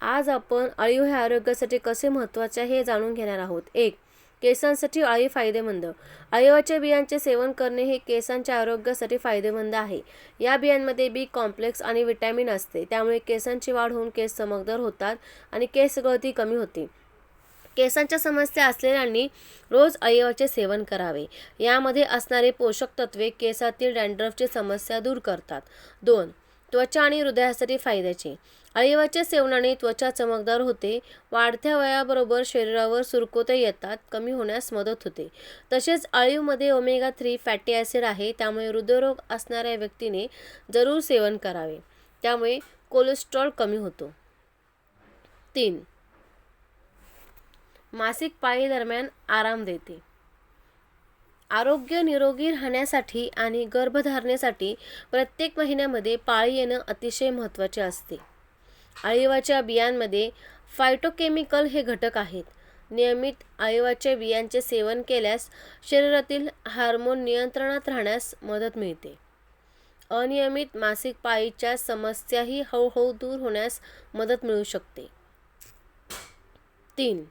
आज आपण अळीव हे आरोग्यासाठी कसे महत्त्वाचे आहे हे जाणून घेणार आहोत. एक केसांसाठी अळी फायदेमंद. अळीवाच्या बियांचे सेवन करणे हे केसांच्या आरोग्यासाठी फायदेमंद आहे. या बियांमध्ये बी कॉम्प्लेक्स आणि विटॅमिन असते. त्यामुळे केसांची वाढ होऊन केस चमकदार होतात आणि केस गळती कमी होते. केसांच्या समस्या असलेल्यांनी रोज अळीवाचे सेवन करावे. यामध्ये असणारे पोषक तत्वे केसातील डँड्रफची समस्या दूर करतात. दोन त्वचा आणि हृदयासाठी फायद्याचे. अळीवाच्या सेवनाने त्वचा चमकदार होते. वाढत्या वयाबरोबर शरीरावर सुरकोते येतात कमी होण्यास मदत होते. तसेच अळीवमध्ये ओमेगा थ्री फॅटी ॲसिड आहे त्यामुळे हृदयरोग असणाऱ्या व्यक्तीने जरूर सेवन करावे. त्यामुळे कोलेस्ट्रॉल कमी होतो. तीन. मासिक पाळी दरम्यान आराम देते. आरोग्य निरोगी राहण्यासाठी आणि गर्भधारणेसाठी प्रत्येक महिन्यामध्ये पाळी येणं अतिशय महत्त्वाचे असते. आळीवाच्या बियांमध्ये फायटोकेमिकल हे घटक आहेत. नियमित आळीवाच्या बियांचे सेवन केल्यास शरीरातील हार्मोन नियंत्रणात राहण्यास मदत मिळते. अनियमित मासिक पाळीच्या समस्याही हळूहळू दूर होण्यास मदत मिळू शकते. तीन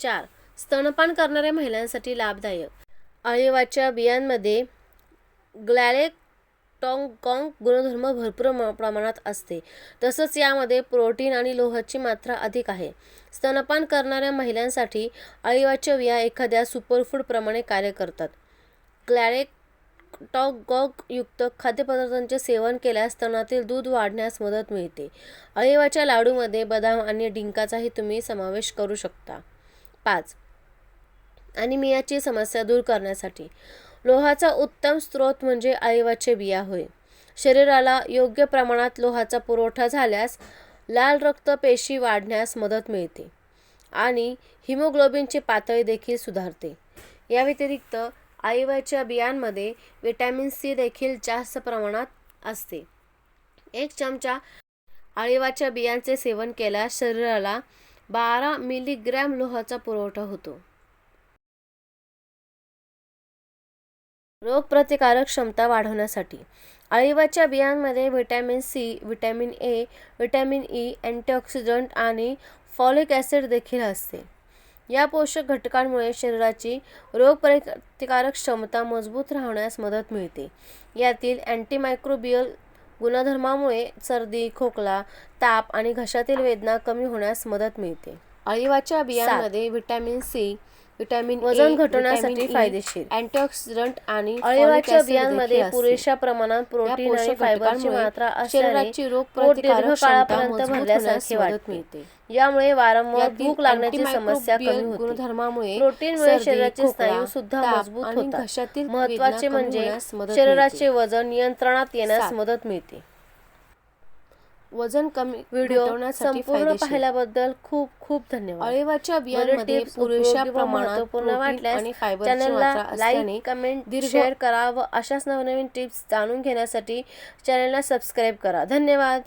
चार स्तनपान करणाऱ्या महिलांसाठी लाभदायक. अळीवाच्या बियांमध्ये ग्लॅलेक्टॉन्गॉंग गुणधर्म भरपूर म- प्रमाणात असते. तसंच यामध्ये प्रोटीन आणि लोहाची मात्रा अधिक आहे. स्तनपान करणाऱ्या महिलांसाठी अळिवाच्या बिया एखाद्या सुपरफूडप्रमाणे कार्य करतात. ग्लॅलेक्टॉगॉग युक्त खाद्यपदार्थांचे सेवन केल्यास स्तनातील दूध वाढण्यास मदत मिळते. अळीवाच्या लाडूमध्ये बदाम आणि डिंकाचाही तुम्ही समावेश करू शकता. पाच अनिमियाची समस्या दूर करण्यासाठी. लोहाचा उत्तम स्रोत म्हणजे आईवाचे बिया होय. शरीराला योग्य प्रमाणात लोहाचा पुरवठा झाल्यास लाल रक्त पेशी वाढण्यास मदत मिळते आणि हिमोग्लोबिनची पातळी देखील सुधारते. या व्यतिरिक्त आईवाच्या बियांमध्ये विटॅमिन सी देखील जास्त प्रमाणात असते. एक चमचा अळीवाच्या बियांचे सेवन केल्यास शरीराला बारा मिलीग्रॅम लोहाचा पुरवठा होतो. रोगप्रतिकारक क्षमता वाढवण्यासाठी. अळीवाच्या बियांमध्ये vitamin C vitamin A vitamin E antioxidant आणि फॉलिक ॲसिड देखील असते. या पोषक घटकांमुळे शरीराची रोगप्रतिकारक क्षमता मजबूत राहण्यास मदत मिळते. यातील अँटीमायक्रोबियल गुणधर्मामुळे सर्दी खोकला ताप आणि घशातील वेदना कमी होण्यास मदत मिळते. अळीवाच्या बियांमध्ये व्हिटॅमिन सी व्हिटॅमिन वजन घटवण्यासाठी फायदेशीर. अँटीऑक्सिडंट आणि अळीवाच्या बियांमध्ये पुरेशा प्रमाणात प्रोटीन आणि फायबरची मात्रा शरीराची रोग दीर्घकाळापर्यंत भरल्यासारखे वाटते. मिळते. यामुळे वारंवार भूक लागण्याची समस्या कमी होते. गुणधर्मामुळे प्रोटीनमुळे शरीराचे स्नायू सुद्धा मजबूत होतात. महत्त्वाचे म्हणजे शरीराचे वजन नियंत्रणात येण्यास मदत मिळते. वजन कमी व्हिडिओ संपूर्ण पाहिल्याबद्दल खूप खूप धन्यवाद. अळीवाच्या tips पुरेशा प्रमाणात प्रोटीन वाटल्यास चॅनलला लाईक कमेंट शेअर करा व अशाच नवनवीन टिप्स जाणून घेण्यासाठी चॅनलला सबस्क्राईब करा. धन्यवाद.